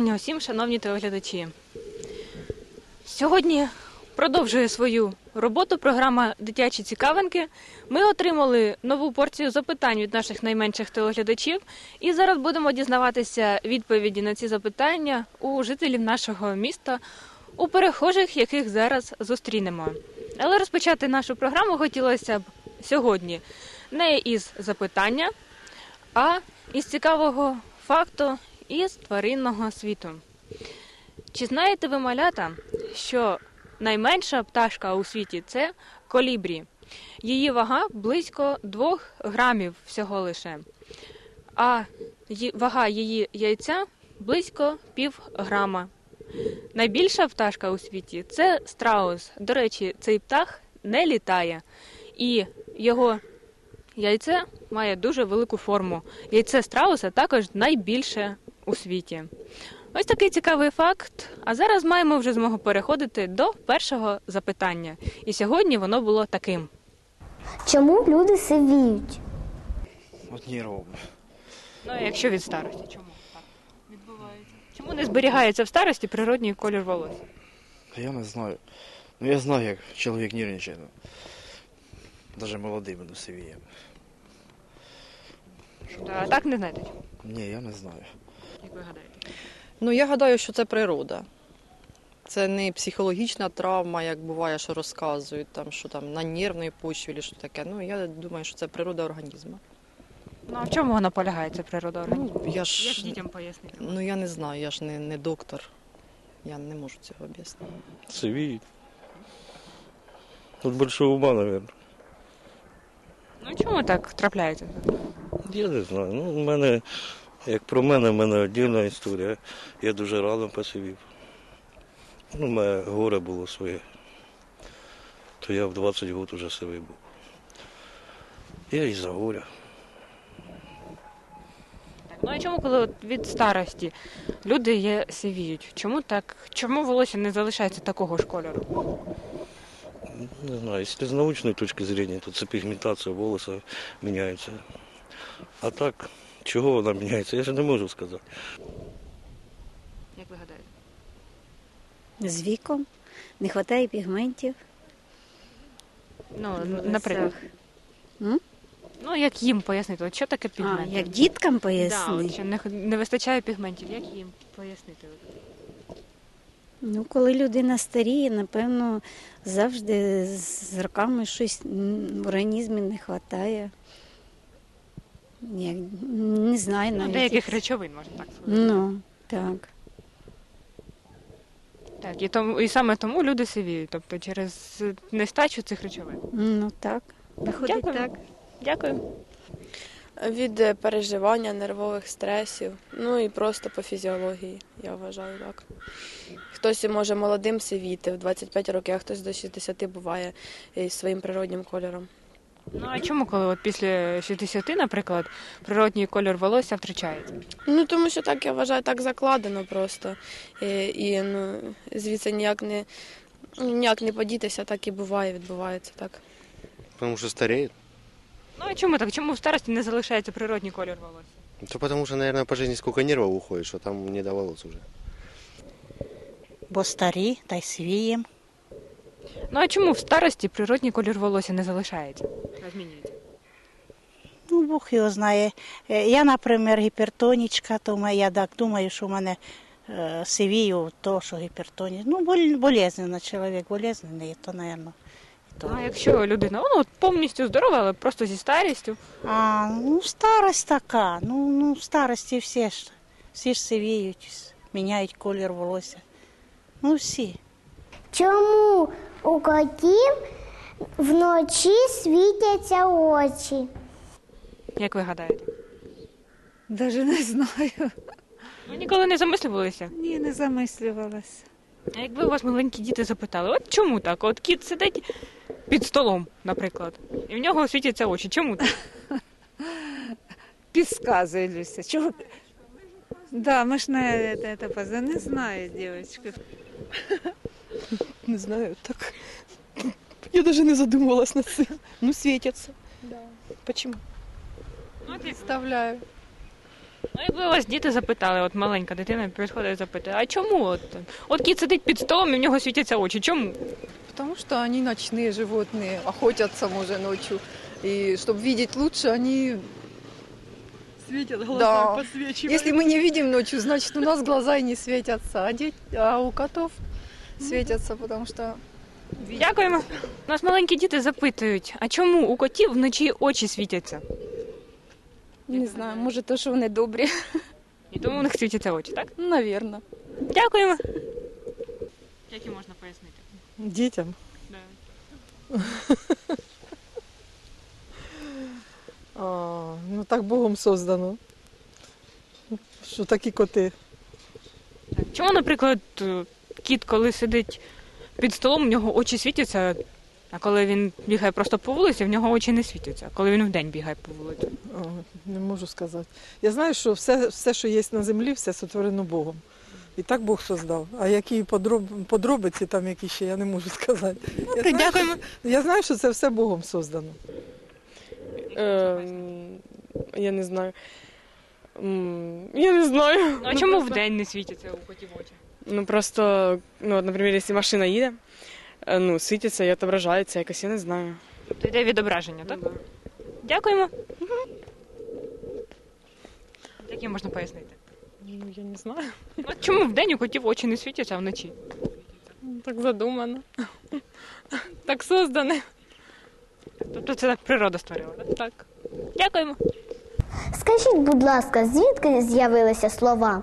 вітання усім, шановні телеглядачі. Сьогодні продовжує свою роботу програма Дитячі цікавинки. Ми отримали нову порцію запитань від наших найменших телеглядачів, і зараз будемо дізнаватися відповіді на ці запитання у жителів нашого міста, у перехожих, яких зараз зустрінемо. Але розпочати нашу програму хотілося б сьогодні не із запитання, а із цікавого факту із тваринного світу. Чи знаєте ви, малята, що найменша пташка у світі це колібрі? Її вага близько 2 грамів всього лише, а вага її яйця близько пів грама. Найбільша пташка у світі це страус. До речі, цей птах не літає, і його яйце має дуже велику форму. Яйце страуса також найбільше у світі. Ось такий цікавий факт. А зараз маємо вже змогу переходити до першого запитання. І сьогодні воно було таким. Чому люди сивіють? От нервов. Ну, а якщо від старості, чому так відбувається? Чому не зберігається в старості природній колір волосся? Я не знаю. Ну я знаю, як чоловік нервничає. Ну. Даже молодий буду сивіє. А так не чому? Ні, я не знаю. Як ви гадаєте? Ну, я гадаю, що це природа. Це не психологічна травма, як буває, що розказують, там, що там на нервній почві, чи що таке. Ну, я думаю, що це природа організму. Ну а в чому вона полягає, ця природа організму? Ну, я Як дітям пояснити? ну, я не знаю, я ж не, не доктор. Я не можу цього об'яснити. Севиет. От большого ума, наверное. Ну чому так трапляється? Я не знаю. Ну, у мене, як про мене, в мене отдільна історія. Я дуже рано посивів. Ну, у мене горе було своє. То я в 20 років вже сивий був. Я із-за горя. Ну а чому, коли от від старості люди є сивіють? Чому так? Чому волосся не залишається такого ж кольору? Не знаю, если с научной точки зрения, то це пігментація волоса міняється. А так, чого вона міняється, я ще не можу сказати. Як ви гадаєте? З віком не вистачає пігментів. Ну, наприклад. М? Ну, як їм пояснити? От що таке А, пігмент? як діткам да, поясни. от, що не, не вистачає пігментів. Як їм пояснити? Ну, коли людина старіє, напевно, завжди з роками щось м, в організмі не вистачає. Як, не знаю Ну, деяких речовин, можна так сказати. Ну, так. Так, і, тому, і саме тому люди сивіють, тобто через нестачу цих речовин. Ну, так. Виходить Дякую. так. Дякую. Від е, переживання, нервових стресів, ну і просто по фізіології, я вважаю так. Хтось може молодим сивіти в 25 років, а хтось до 60 буває із своїм природнім кольором. Ну а чому, коли от після 60, наприклад, природній колір волосся втрачається? Ну тому що так я вважаю, так закладено просто. І, і ну, звідси ніяк не ніяк не подітися, так і буває, відбувається так. Потому что стареет. Ну а чому так? Чому в старості не залишається природній колір волосся? То потому что, наверное, по жизни сколько нервов уходит, что там не до волос уже. бо старі та й свієм. Ну а чому в старості природній колір волосся не залишається? А змінюється? Ну, Бог його знає. Е, Я, наприклад, гіпертонічка, то ме- я так думаю, що в мене е, сивію, то, що гіпертонія. Ну, боль, болезненно, чоловік болезненний, то, мабуть. Ну, а якщо людина ну, от повністю здорова, але просто зі старістю. А, ну, старость така. Ну, ну, в старості всі ж, всі ж сивіють, міняють колір волосся. Ну, всі. Чому у котів вночі світяться очі? Як ви гадаєте? Даже не знаю. Ви ніколи не замислювалися? Ні, не замислювалася. А якби у вас маленькі діти запитали, от чому так? От кіт сидить під столом, наприклад, і в нього світяться очі. Чому так? Підказує Люся. Чого? Да, ми ж не, це, це, не знаю, дівчатка. Не знаю, так. Я даже не задумывалась над цим. Ну, светятся. Да. Почему? Ну, от як- Представляю. Ну, якби вас діти запитали, от маленька дитина підходить і запитує, а чому от, от кіт сидить під столом і в нього світяться очі? Чому? Потому что они ночные животные, охотятся, может, ночью. И чтобы видеть лучше, они... Светят глаза, подсвечивают. Если мы не видим ночью, значит, у нас глаза и не светятся. А, дет- а у котов светятся, потому что... Дякуємо. У нас маленькі діти запитують, а чому у котів вночі очі світяться? Не знаю, може, то, що вони добрі. І тому у них світяться очі, так? Навірно. Дякуємо. Як і можна пояснити? Дітям. А, ну так Богом создано. Що такі коти. Чому, наприклад, кіт, коли сидить під столом, у нього очі світяться, а коли він бігає просто по вулиці, в нього очі не світяться, а коли він вдень бігає по вулиці. О, не можу сказати. Я знаю, що все, все, що є на землі, все сотворено Богом. І так Бог создав. А які подроб... подробиці там які ще, я не можу сказати. Я знаю, Дякуємо. що- я знаю, що це все Богом создано. Ем, я не знаю. М, Я не знаю. Ну, а чому вдень не світяться у котів очі? Ну просто, ну, от, наприклад, якщо машина їде, е, ну, світиться і відображається якось, я не знаю. Тобто йде відображення, так? Дякуємо. Як її можна пояснити? Ну, я не знаю. От чому вдень у котів очі не світяться, а вночі? Так задумано. Так создане. Тобто це так природа створила, так? Так. Дякуємо. Скажіть, будь ласка, звідки з'явилися слова?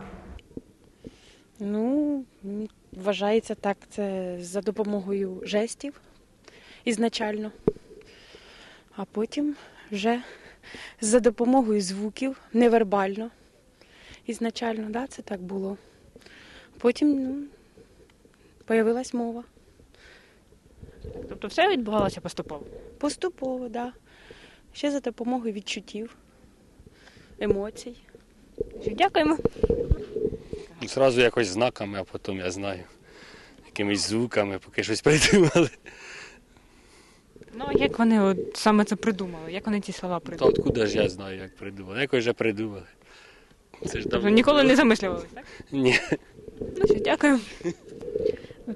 Ну, вважається так, це за допомогою жестів ізначально, а потім вже за допомогою звуків, невербально. Ізначально, да, це так було. Потім ну, появилась мова. Тобто все відбувалося поступово. Поступово, так. Да. Ще за допомогою відчуттів, емоцій. Дякуємо. Ну, Зразу якось знаками, а потім я знаю. Якимись звуками, поки щось придумали. Ну, а як вони от саме це придумали? Як вони ці слова Та придумали? откуда ж я знаю, як придумали? Якось вже придумали. Це ж давно ніколи було. не замислювалися, так? Ні. Ну що, дякую.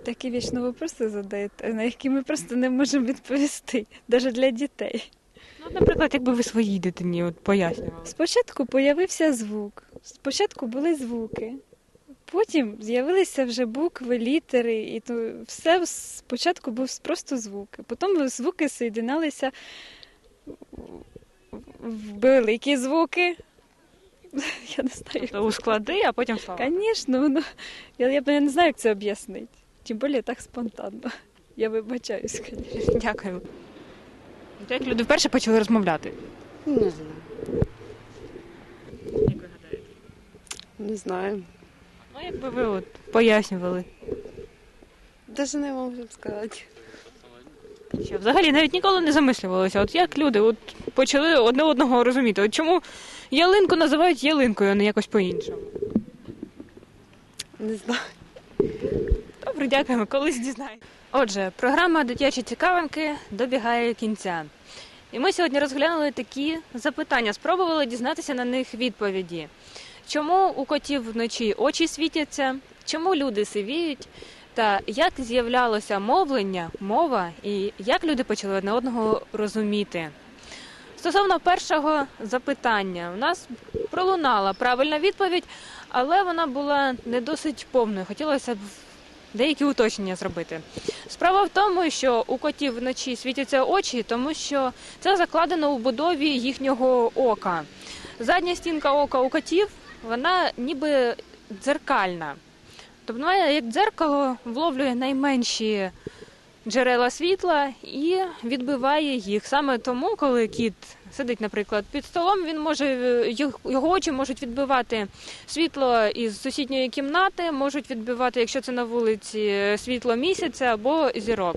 Такі вічно вопроси задаєте, на які ми просто не можемо відповісти, навіть для дітей. Ну, наприклад, якби ви своїй дитині от пояснювали. Спочатку появився звук, спочатку були звуки, потім з'явилися вже букви, літери, і то все спочатку був просто звуки. Потім звуки соєдиналися в великі звуки. Я не знаю. Тобто у склади, а потім слова. Звісно, ну, я, я, б не знаю, як це об'яснити. Тим більше так спонтанно. Я вибачаюсь, звісно. От Як люди вперше почали розмовляти? Не знаю. Як ви гадаєте? Не знаю. Ну, якби ви от пояснювали. Даже не можу сказати. Що, взагалі навіть ніколи не замислювалися. От як люди от почали одне одного розуміти? От чому ялинку називають ялинкою, а не якось по-іншому? Не знаю. Добре, дякуємо, колись дізнаємося. Отже, програма Дитячі цікавинки добігає кінця. І ми сьогодні розглянули такі запитання, спробували дізнатися на них відповіді. Чому у котів вночі очі світяться, чому люди сивіють, та як з'являлося мовлення, мова і як люди почали одне одного розуміти. Стосовно першого запитання, у нас пролунала правильна відповідь, але вона була не досить повною. Хотілося б деякі уточнення зробити. Справа в тому, що у котів вночі світяться очі, тому що це закладено у будові їхнього ока. Задня стінка ока у котів, вона ніби дзеркальна. Тобто вона, як дзеркало, вловлює найменші джерела світла і відбиває їх. Саме тому, коли кіт сидить, наприклад, під столом, він може е, його очі можуть відбивати світло із сусідньої кімнати, можуть відбивати, якщо це на вулиці, е, світло місяця або зірок.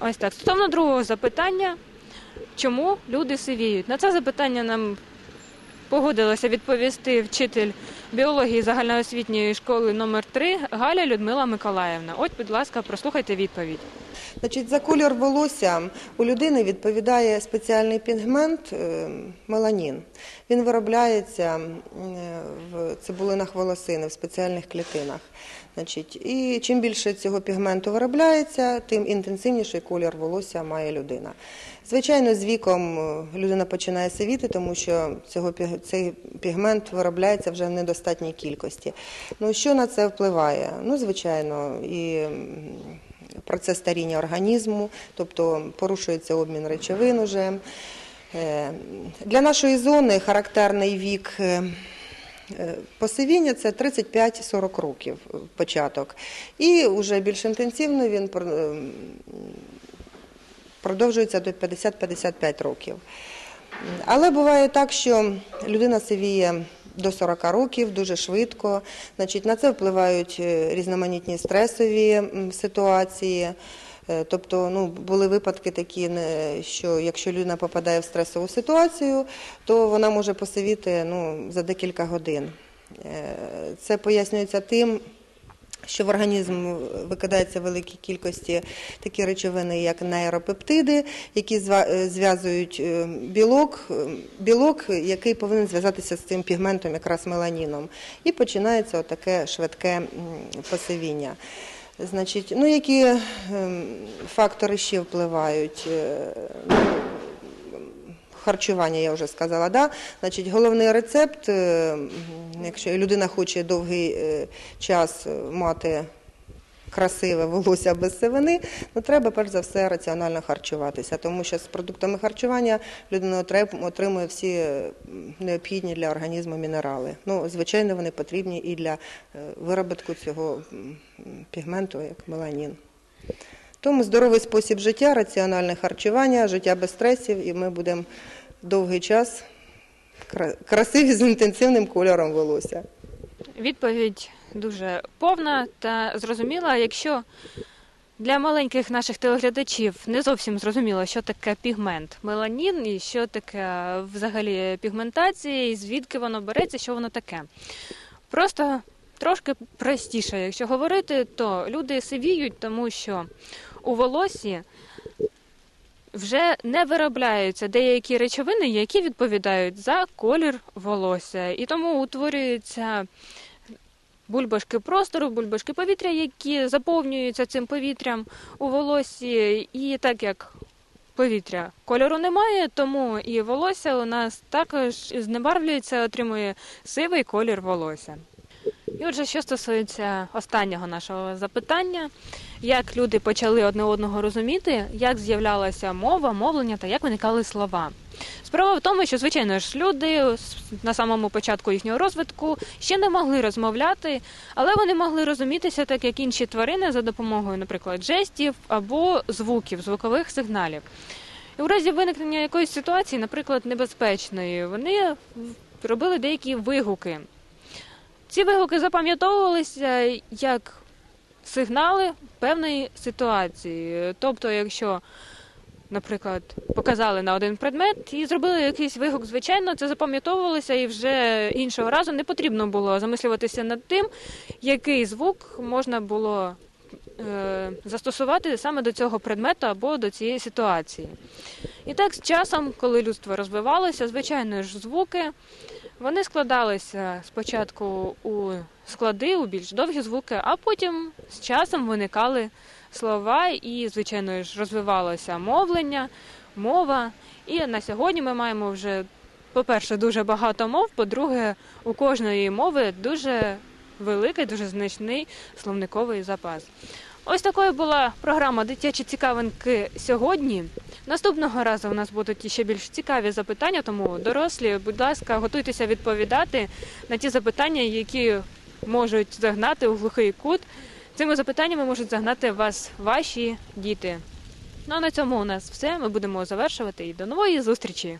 Ось так. Стосовно другого запитання, чому люди сивіють? На це запитання нам погодилася відповісти вчитель біології загальноосвітньої школи номер 3 Галя Людмила Миколаївна. От, будь ласка, прослухайте відповідь. Значить, за колір волосся у людини відповідає спеціальний пігмент е, меланін. Він виробляється е, в цибулинах волосини в спеціальних клітинах. Значить, і чим більше цього пігменту виробляється, тим інтенсивніший колір волосся має людина. Звичайно, з віком е, людина починає сивіти, тому що цього цей пігмент виробляється вже в недостатній кількості. Ну що на це впливає? Ну, звичайно, і процес старіння організму, тобто порушується обмін речовин уже. Е, Для нашої зони характерний вік е, посивіння це 35-40 років е, початок. І вже більш інтенсивно він е, продовжується до 50-55 років. Але буває так, що людина сивіє до 40 років дуже швидко. Значить, на це впливають е, різноманітні стресові ситуації. Е, Тобто, ну, були випадки такі, що якщо людина попадає в стресову ситуацію, то вона може посивіти ну, за декілька годин. Е, Це пояснюється тим, що в організм викидається в великій кількості такі речовини, як нейропептиди, які е, зв'язують білок, білок, який повинен зв'язатися з цим пігментом, якраз меланіном. І починається отаке швидке посивіння. Значить, ну які ем, фактори ще впливають? Е, ну, Харчування, я вже сказала, да? Значить, головний рецепт, е, якщо людина хоче довгий е, час мати красиве волосся без сивини, ну треба перш за все раціонально харчуватися, тому що з продуктами харчування людина отримує всі е, необхідні для організму мінерали. Ну, звичайно, вони потрібні і для е, виробітку цього пігменту, як меланін. Тому здоровий спосіб життя, раціональне харчування, життя без стресів, і ми будемо довгий час красиві з інтенсивним кольором волосся. Відповідь дуже повна та зрозуміла. Якщо для маленьких наших телеглядачів не зовсім зрозуміло, що таке пігмент меланін і що таке взагалі пігментація, і звідки воно береться, що воно таке. Просто трошки простіше, якщо говорити, то люди сивіють, тому що у волосі вже не виробляються деякі речовини, які відповідають за колір волосся. І тому утворюються бульбашки простору, бульбашки повітря, які заповнюються цим повітрям у волосі. І так як повітря кольору немає, тому і волосся у нас також знебарвлюється, отримує сивий колір волосся. І отже, що стосується останнього нашого запитання, як люди почали одне одного розуміти, як з'являлася мова, мовлення та як виникали слова. Справа в тому, що, звичайно ж, люди на самому початку їхнього розвитку ще не могли розмовляти, але вони могли розумітися так, як інші тварини за допомогою, наприклад, жестів або звуків, звукових сигналів. І у разі виникнення якоїсь ситуації, наприклад, небезпечної, вони робили деякі вигуки. Ці вигуки запам'ятовувалися як сигнали певної ситуації. Тобто, якщо, наприклад, показали на один предмет і зробили якийсь вигук, звичайно, це запам'ятовувалося і вже іншого разу не потрібно було замислюватися над тим, який звук можна було е, застосувати саме до цього предмету або до цієї ситуації. І так, з часом, коли людство розвивалося, звичайно ж, звуки вони складалися спочатку у склади, у більш довгі звуки, а потім з часом виникали слова і, звичайно ж, розвивалося мовлення, мова. І на сьогодні ми маємо вже, по-перше, дуже багато мов, по-друге, у кожної мови дуже великий, дуже значний словниковий запас. Ось такою була програма Дитячі цікавинки сьогодні. Наступного разу у нас будуть ще більш цікаві запитання, тому дорослі, будь ласка, готуйтеся відповідати на ті запитання, які можуть загнати у глухий кут. Цими запитаннями можуть загнати вас ваші діти. Ну а на цьому у нас все. Ми будемо завершувати і до нової зустрічі.